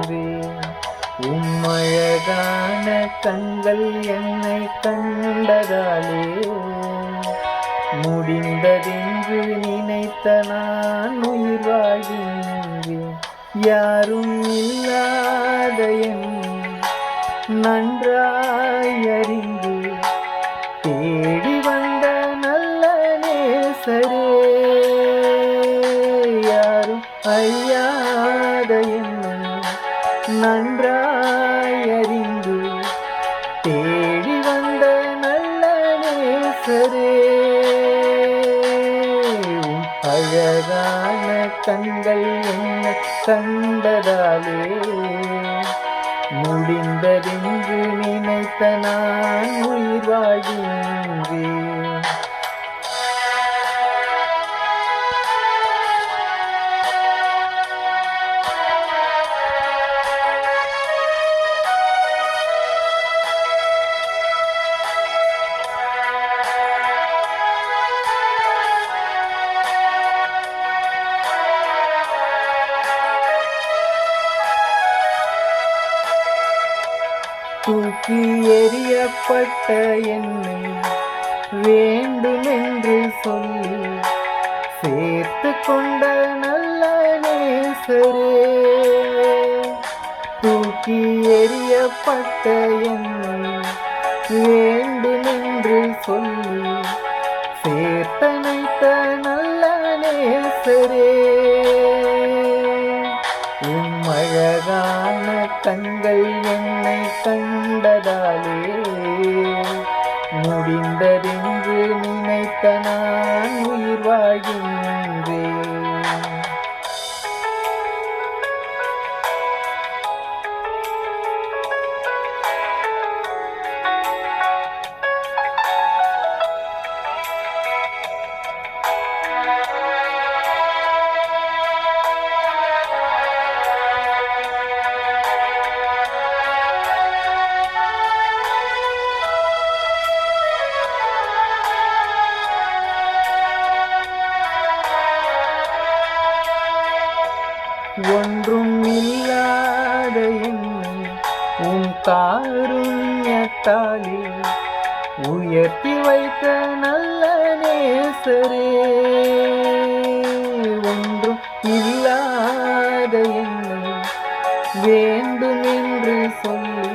வாழ்கின்றேன் உம்மழகான கண்கள் என்னை கண்டதாலே. முடிந்ததென்று நினைத்த நான் உயிர் வாழ்கின்றேன் யாரும் இல்லாத என் நன்றாய் அறிந்து தேடி வந்த நல்ல நேசரே. யாரும் ஐயாத நன்றாயறிந்து தேடி வந்த நல்ல நேசரே அழகான கண்கள் என்ன கண்டதாலே முடிந்ததென்று நினைத்த நான் உயிர் வாழ்கின்றேன். தூக்கி எறியப்பட்ட என்னை வேண்டுமென்று சொல்லி சேர்த்து கொண்ட நல்ல நேசரே. தூக்கி எறியப்பட்ட என்னை வேண்டுமென்று சொல்லி சேர்த்தனைத்த நல்ல நேசரே. உம்மழகான கண்கள் என் முடிந்ததென்று நினைத்த நான் உயிர் வாழ்கின்றேன் ஒன்றும் இல்லாத என்னை உன் காருண்யத்தாலே உயர்த்தி வைத்த நல்ல நேசரே. ஒன்றும் இல்லாத என்னை வேண்டும் என்று சொல்லி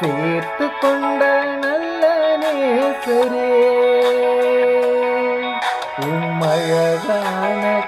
சேர்த்து கொண்ட நல்ல நேசரே. உம்மழ